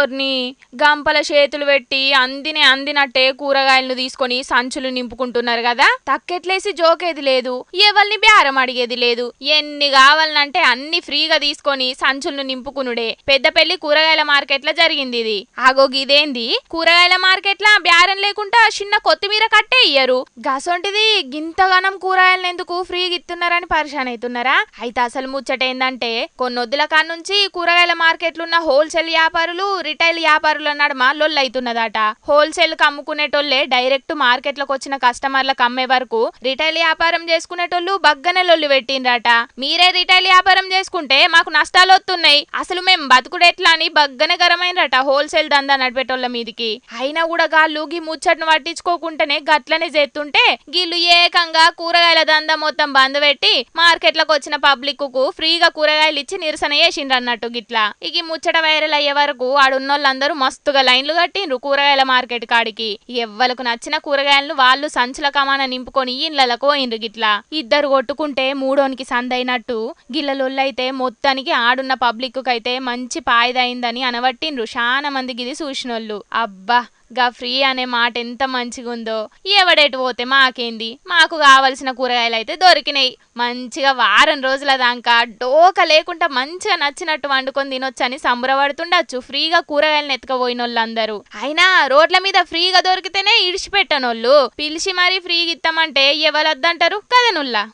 ఓర్ని గంపల చేతులు పెట్టి అందినే అందినట్టే కూరగాయలను తీసుకొని సంచులు నింపుకుంటున్నారు కదా? తక్కెట్లేసి జోకేది లేదు. ఎవరిని బేరం అడిగేది లేదు. ఎన్ని కావాలనంటే అన్ని ఫ్రీగా తీసుకొని సంచులను నింపుకునుడే. పెద్దపల్లి కూరగాయల మార్కెట్ల జరిగింది ఇది. ఆగో గిదేంది? కూరగాయల మార్కెట్ల బేరం లేకుండా చిన్న కొత్తిమీర కట్టే ఇయ్యరు. గసొంటిది గింతగానం కూరగాయలను ఎందుకు ఫ్రీగా ఇస్తున్నారని పరిశాన్ అవుతున్నారా అయితే అసలు ముచ్చట ఏందంటే కొన్నొద్దుల కాడ నుంచి కూరగాయల మార్కెట్లున్న హోల్సేల్ వ్యాపారులు రిటైల్ వ్యాపారులు నడుమ లొల్లైతున్నదట. హోల్సేల్కి అమ్ముకునేటోళ్ళే డైరెక్ట్ మార్కెట్లకు వచ్చిన కస్టమర్లకు అమ్మే వరకు రిటైల్ వ్యాపారం చేసుకునేటోళ్ళు బగ్గనే లొల్లు పెట్టిండ్రట. మీరే రిటైల్ వ్యాపారం చేసుకుంటే మాకు నష్టాలు వస్తున్నాయి అసలు మేము బతుకుడెట్లా అని బగ్గన గరమైనరట హోల్సేల్ దందా నడిపేటోళ్ళ మీదికి. అయినా కూడా గాళ్ళు గీ ముచ్చట్ను పట్టించుకోకుంటేనే గట్లనే చేస్తుంటే గీళ్ళు ఏకంగా కూరగాయల దందా మొత్తం బంద్ పెట్టి మార్కెట్లకు వచ్చిన పబ్లిక్కు ఫ్రీగా కూరగాయలు ఇచ్చి నిరసన చేసిండ్రు అన్నట్టు గిట్లా ఇక ముచ్చట వైరల్ అయ్యే వరకు ఆడున్నోళ్ళందరూ మస్తుగా లైన్లు కట్టిండ్రు కూరగాయల మార్కెట్ కాడికి. ఎవ్వలకు నచ్చిన కూరగాయలను వాళ్ళు సంచుల కమాన నింపుకొని ఇళ్ళలకు పోయిండ్రు గిట్లా. ఇద్దరు కొట్టుకుంటే మూడోనికి సందైనట్టు. గిల్లలొల్లైతే మొత్తానికి ఆడున్న పబ్లిక్ కైతే మంచి పాయిదైందని అనబట్టిండ్రు. చాలా మందికి ఇది చూసినోళ్ళు. అబ్బా! గా ఫ్రీ అనే మాట ఎంత మంచిగుందో. ఎవడెటు పోతే మాకేంది? మాకు కావలసిన కూరగాయలు అయితే దొరికినాయి మంచిగా వారం రోజుల దాకా డోక లేకుండా మంచిగా నచ్చినట్టు వండుకొని తినొచ్చని సంబరపడుతుండొచ్చు. ఫ్రీగా కూరగాయలను ఎత్తుకపోయిన వాళ్ళందరూ అయినా రోడ్ల మీద ఫ్రీగా దొరికితేనే ఇడిచిపెట్టనోళ్ళు. పిలిచి మరీ ఫ్రీగా ఇస్తామంటే ఎవరద్దంటారు కదనుల్లా?